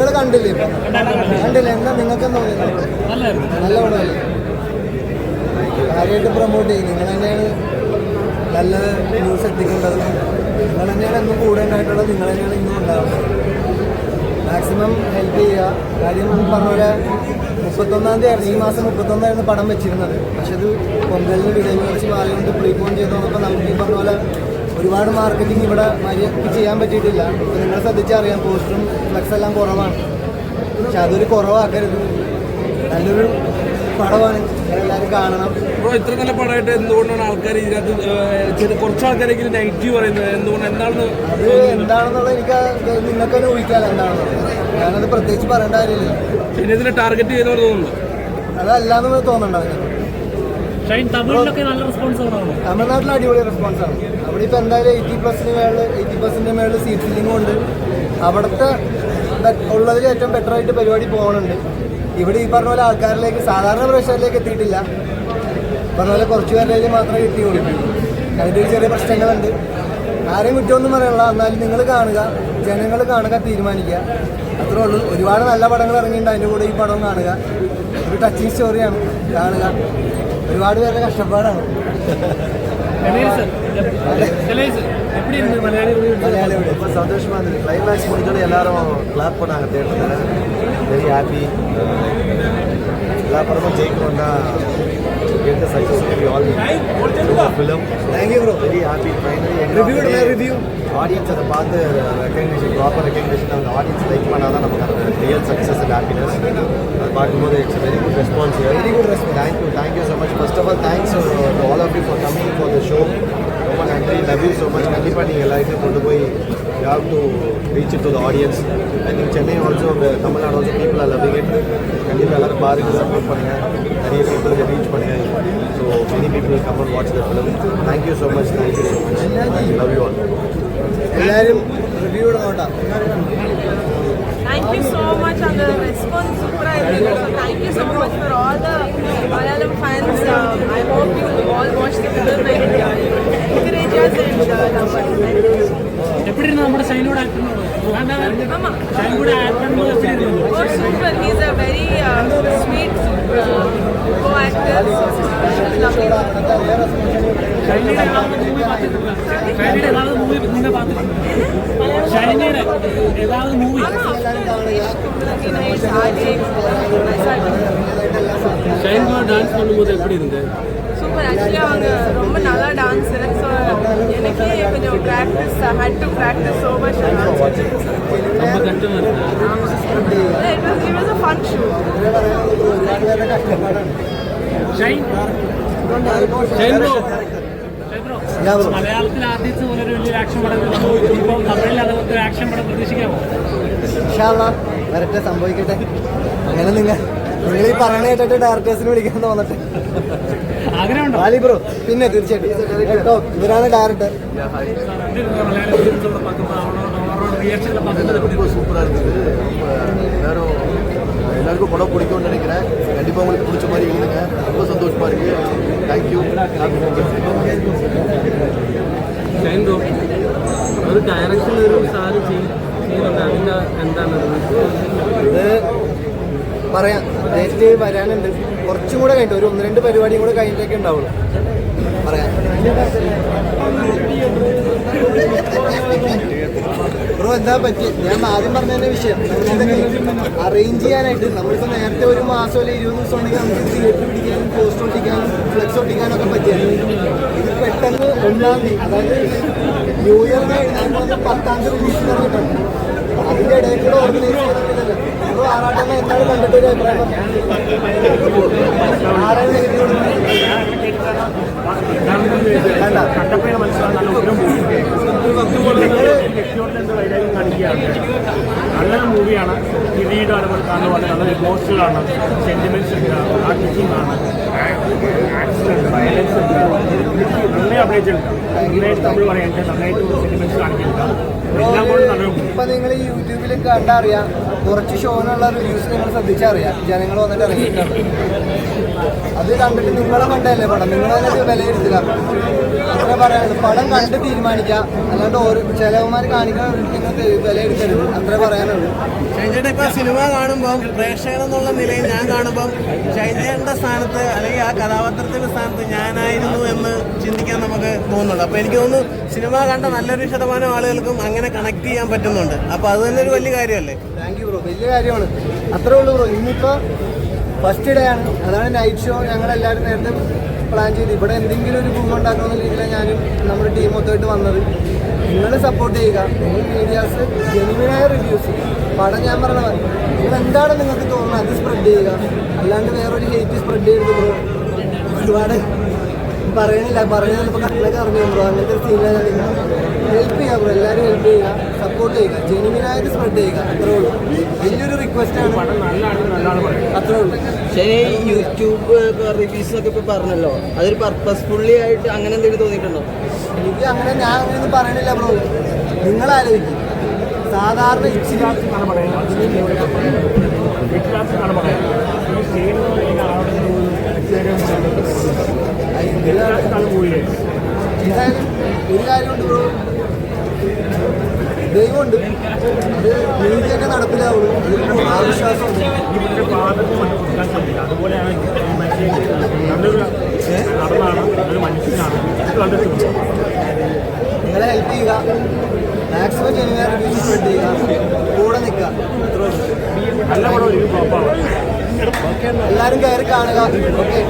നിങ്ങൾ കണ്ടില്ലേ കണ്ടില്ലേ? എന്താ നിങ്ങൾക്ക് തോന്നുന്നത് നല്ല പടമല്ലേ കാര്യമായിട്ട് പ്രൊമോട്ട് ചെയ്യും. നിങ്ങൾ തന്നെയാണ് നല്ല ന്യൂസ് എത്തിക്കേണ്ടത്. നിങ്ങൾ തന്നെയാണ് എന്നും കൂടെ ഉണ്ടായിട്ടുള്ളത് നിങ്ങൾ തന്നെയാണ് ഇന്നും ഉണ്ടാവുന്നത്. മാക്സിമം ഹെൽപ്പ് ചെയ്യുക. കാര്യം പറഞ്ഞ പോലെ മുപ്പത്തൊന്നാം തീയതി ആയിരുന്നു. ഈ മാസം മുപ്പത്തൊന്നായിരുന്നു പടം വെച്ചിരുന്നത്. പക്ഷെ ഇത് പൊങ്കലിന് വിടയിൽ വെച്ച് മാറിക്കൊണ്ട് പ്രീപോൺ ചെയ്ത് നോക്കുമ്പോൾ നമുക്ക് ഈ പറഞ്ഞ പോലെ ഒരുപാട് മാർക്കറ്റിംഗ് ഇവിടെ മര്യാദയ്ക്ക് ചെയ്യാൻ പറ്റിയിട്ടില്ല. നിങ്ങൾ ശ്രദ്ധിച്ചറിയാം പോസ്റ്ററും ഫ്ലക്സ് എല്ലാം കുറവാണ്. പക്ഷെ അതൊരു കുറവാക്കരുത്. നല്ലൊരു പടമാണ്. എല്ലാവരും കാണണം. ബ്രോ ഇത്ര നല്ല പടമായിട്ട് എന്തുകൊണ്ടാണ് ആൾക്കാർ ഇതിനകത്ത് കുറച്ച് ആൾക്കാരെങ്കിലും നെഗറ്റീവ് പറയുന്നത്? എന്തുകൊണ്ട് എന്താണെന്ന് അത് എന്താണെന്നുള്ളത് എനിക്ക് നിങ്ങൾക്ക് തന്നെ ഊഹിക്കാമല്ലോ എന്താണെന്നുള്ളത് ഞാനത് പ്രത്യേകിച്ച് പറയേണ്ട കാര്യമില്ല. പിന്നെ ഇതിനെ ടാർഗറ്റ് ചെയ്തവർ തോന്നുന്നു. അതല്ലാന്ന് തോന്നുന്നുണ്ടോ തമിഴ്നാട്ടിൽ അടിപൊളി റെസ്പോൺസാണ് അവിടെ ഇപ്പോൾ എന്തായാലും എയ്റ്റി പ്ലസിന് മേളിൽ എയ്റ്റി പെർസെന്റ് മേളിൽ സീറ്റ് ഫില്ലിംഗ് ഉണ്ട്. അവിടുത്തെ ഉള്ളതിൽ ഏറ്റവും ബെറ്റർ ആയിട്ട് പരിപാടി പോകുന്നുണ്ട് ഇവിടെ ഈ പറഞ്ഞ പോലെ ആൾക്കാരിലേക്ക് സാധാരണ പ്രേക്ഷകരിലേക്ക് എത്തിയിട്ടില്ല. പറഞ്ഞ പോലെ കുറച്ച് പേരിലേക്ക് മാത്രമേ എത്തിയുള്ളൂ. അതിന്റെ ചെറിയ പ്രശ്നങ്ങളുണ്ട്. ആരെയും കുറ്റമൊന്നും പറയണില്ല എന്നാലും നിങ്ങൾ കാണുക ജനങ്ങൾ കാണുക തീരുമാനിക്കുക. അത്രേ ഉള്ളൂ. ഒരുപാട് നല്ല പടങ്ങൾ ഇറങ്ങിയിട്ടുണ്ട്. അതിന്റെ കൂടെ ഈ പടം കാണുക. ഒരു ടച്ചിങ് സ്റ്റോറിയാണ് കാണുക. ഒരുപാട് പേരുടെ കഷ്ടപ്പാടാണ് கணேசன் கணேசன் எப்படி இருந்து மலையாளி മലയാളി ഇവിടെ ரொம்ப சந்தோஷமா இருந்தது கிளைமேக்ஸ் முடிஞ்சோடனே எல்லாரும் கிளாப் பண்ணாங்க தேட்டரில் வெரி ஹாப்பி எல்லா படமும் ஜெயிக்கணும்னா எந்த success film thank you bro very happy finally review audience அதை பார்த்து ரெக்கக்னேஷன் ப்ராப்பர் ரெக்கக்னேஷன் அந்த ஆடியன்ஸ் லைக் பண்ணால் தான் நமக்கு அந்த ரியல் சக்ஸஸ் அண்ட் ஹாப்பினஸ் அதை பார்க்கும்போது it's very good response very good response thank you thank you so much first of all thanks all of you for coming for the show ரொம்ப நன்றி. Love you so much கண்டிப்பாக நீங்கள் எல்லாருக்கும் கொண்டு போய் you have to reach it to the audience. I think Chennai also, the Tamil Nadu also, people are loving it. கண்டிப்பாக எல்லாரும் பாருங்க சப்போர்ட் பண்ணுங்க நிறைய பீப்புளுக்கு ரீச் பண்ணுங்க so many people come and watch the film thank you so much thank you very much love you all எல்லாரும் ரிவ்யூட நோட்டா Thank you so much on the response super everything. So thank you so much for all the Malayalam fans. Um, I hope you all watch the film and uh, encourage us and uh, love. Thank you. எப்படி இருந்தது நம்ம ஷைனோட act பண்ணுவோம் ஷைனோட act பண்ணும்போது எப்படி இருந்தது super he is a very sweet co actor ஷைனியோட ஏதாவது movie பார்த்துருக்கீங்களா ஷைனியோட ஏதாவது மூவி நீங்க பார்த்துருக்கீங்களா ஷைனியோட ஏதாவது மூவி ஷைன் கூட டான்ஸ் பண்ணும்போது எப்படி இருந்தது சூப்பர் ஆக்சுவலி அவங்க ரொம்ப நல்லா മലയാളത്തിൽ ആദ്യത്തെ പോലെ ഒരു വലിയൊരു ആക്ഷൻ പടം ഇപ്പം തമിഴിൽ അതുപോലത്തെ ഒരു ആക്ഷൻ പടം പ്രതീക്ഷിക്കാമോ? വരട്ടെ സംഭവിക്കട്ടെ. അങ്ങനെ നിങ്ങൾ നിങ്ങൾ ഈ പറയണ കേട്ടിട്ട് ഡയറക്ടേഴ്സിന് വിളിക്കാൻ തോന്നട്ടെ. ആഗ്രഹമുണ്ടോ വാലി ബ്രോ പിന്നെ തീർച്ചയായിട്ടും കേട്ടോ ഇവരാണ് ഡയറക്ടർ മലയാളം பார்க்கும்போது அவரோட ரியாக்ஷனில் பார்க்கும்போது எப்படி ரொம்ப சூப்பராக இருந்தது ரொம்ப எல்லாரும் எல்லாருக்கும் படம் பிடிக்கும்னு நினைக்கிறேன் கண்டிப்பாக உங்களுக்கு பிடிச்ச மாதிரி எழுதுங்க ரொம்ப சந்தோஷமாக இருக்குது தேங்க்யூ പറയാം. ഡേറ്റ് വരാനുണ്ട്. കുറച്ചും കൂടെ കഴിഞ്ഞിട്ട് ഒരു ഒന്ന് രണ്ട് പരിപാടിയും കൂടെ കഴിഞ്ഞിട്ടൊക്കെ ഉണ്ടാവുള്ളൂ. പറയാം. ബ്രോ എന്താ പറ്റി? ഞാൻ ആദ്യം പറഞ്ഞതിന്റെ വിഷയം. അറേഞ്ച് ചെയ്യാനായിട്ട് നമ്മളിപ്പോൾ നേരത്തെ ഒരു മാസം അല്ലെങ്കിൽ ഇരുപത് ദിവസം ഉണ്ടെങ്കിൽ നമുക്ക് തിയേറ്റർ പിടിക്കാനും പോസ്റ്റ് ഒട്ടിക്കാനും ഫ്ലെക്സ് ഒട്ടിക്കാനും ഒക്കെ പറ്റിയായിരുന്നു ഇത് പെട്ടെന്ന് ഒന്നാം തീയതി അതായത് ന്യൂ ഇയറിന് പത്താം തീയതി അതിന്റെ ഇടയിൽ കൂടെ ഓർഗനൈസ് ചെയ്തിട്ടില്ലല്ലോ നല്ല ഉഗ്രം നല്ലൊരു മൂവിയാണ് കിരീടം അനുഭവം കാണുന്ന പോലെ നല്ല ഇമോഷണലാണ് സെന്റിമെന്റ്സ് ഉണ്ട് ആർട്ടിസ്റ്റിംഗ് ആണ് ആക്ഷൻ ഉണ്ട് വയലൻസ് ഉണ്ട് ഇംഗ്ലീഷ് തമിഴ് പറയാൻ നന്നായിട്ട് സെന്റിമെന്റ്സ് കാണിക്കുന്നുണ്ട് എല്ലാം കൂടെ നല്ല ഇപ്പൊ നിങ്ങൾ യൂട്യൂബിൽ കണ്ടറിയാം കുറച്ച് ഷോനുള്ള റിവ്യൂസ് നിങ്ങൾ ശ്രദ്ധിച്ചറിയാം. ജനങ്ങൾ വന്നിട്ട് ഇറങ്ങിയിട്ടുണ്ട്. അത് കണ്ടിട്ട് നിങ്ങളെ കണ്ടല്ലേ പടം? നിങ്ങൾ തന്നെ വിലയിരുത്തില്ല അങ്ങനെ അത്ര പറയാനുള്ളൂ. പടം കണ്ട് തീരുമാനിക്കാം അല്ലാണ്ട് ഓരോ ചിലവന്മാർ കാണിക്കാൻ നിങ്ങൾക്ക് വിലയിരുത്തരുത്. അത്ര പറയാനുള്ളൂ. ഷൈൻചേട്ടൻ ഇപ്പൊ സിനിമ കാണുമ്പോൾ പ്രേക്ഷകൻ എന്നുള്ള നിലയിൽ ഞാൻ കാണുമ്പോൾ ഷൈൻചേട്ടന്റെ സ്ഥാനത്ത് അല്ലെങ്കിൽ ആ കഥാപാത്രത്തിന്റെ സ്ഥാനത്ത് ഞാനായിരുന്നു എന്ന് ചിന്തിക്കാൻ നമുക്ക് തോന്നുന്നുണ്ട്. അപ്പൊ എനിക്ക് തോന്നുന്നു സിനിമ കണ്ട നല്ലൊരു ശതമാനം ആളുകൾക്കും അങ്ങനെ കണക്ട് ചെയ്യാൻ പറ്റുന്നുണ്ട്. അപ്പൊ അത് തന്നെ ഒരു വലിയ കാര്യമല്ലേ? താങ്ക് യു ബ്രോ വലിയ കാര്യമാണ്. അത്രേ ഉള്ളൂ ബ്രോ. ഇന്നിപ്പോ ഫസ്റ്റ് ഡേ ആണ്. അതാണ് നൈറ്റ് ഷോ ഞങ്ങളെല്ലാവരും നേരത്തെ പ്ലാൻ ചെയ്ത്. ഇവിടെ എന്തെങ്കിലും ഒരു ഗുണം ഉണ്ടാക്കുന്ന രീതിയിലാണ് ഞാനും നമ്മുടെ ടീം മൊത്തമായിട്ട് വന്നത്. നിങ്ങൾ സപ്പോർട്ട് ചെയ്യുക. നിങ്ങൾ മീഡിയാസ് ജെനുവിനായ റിവ്യൂസ് പടം ഞാൻ പറഞ്ഞത് നിങ്ങൾ എന്താണ് നിങ്ങൾക്ക് തോന്നുന്നത്? അത് സ്പ്രെഡ് ചെയ്യുക. അല്ലാണ്ട് വേറൊരു ഹേറ്റ് സ്പ്രെഡ് ചെയ്യരുത് ബ്രോ. ഒരുപാട് പറയണില്ല പറയുന്നത് ഇപ്പോൾ കട്ടിലൊക്കെ അറിഞ്ഞു ബ്രോ. അങ്ങനത്തെ ഒരു സീനിലാണ് ഹെൽപ്പ് ചെയ്യുക ബ്രോ. എല്ലാവരും ഹെൽപ്പ് ചെയ്യുക. സപ്പോർട്ട് ചെയ്യുക. ജെനുവിനായിട്ട് സ്പ്രെഡ് ചെയ്യുക. അത്രേ ഉള്ളൂ. വലിയൊരു റിക്വസ്റ്റ് ആണ്. അത്രേ ഉള്ളൂ. ശരി യൂട്യൂബ് റിവ്യൂസ് ഒക്കെ ഇപ്പോൾ പറഞ്ഞല്ലോ. അതൊരു പർപ്പസ്ഫുള്ളി ആയിട്ട് അങ്ങനെ എന്തെങ്കിലും തോന്നിയിട്ടുണ്ടോ? എനിക്ക് അങ്ങനെ ഞാൻ അങ്ങനെയൊന്നും പറയണില്ല ബ്രോ. നിങ്ങൾ ആലോചിക്കും. സാധാരണ ഇച്ചിരി ഒരു കാര്യമുണ്ട് ബ്രോ ദൈവമുണ്ട് അത് നീതി തന്നെ നടപ്പിലാവുള്ളൂ നിങ്ങളെ ഹെൽപ്പ് ചെയ്യുക മാക്സിമം സ്പ്രെഡ് ചെയ്യുക കൂടെ നിൽക്കുക എല്ലാവരും കയറി കാണുക. ഓക്കെ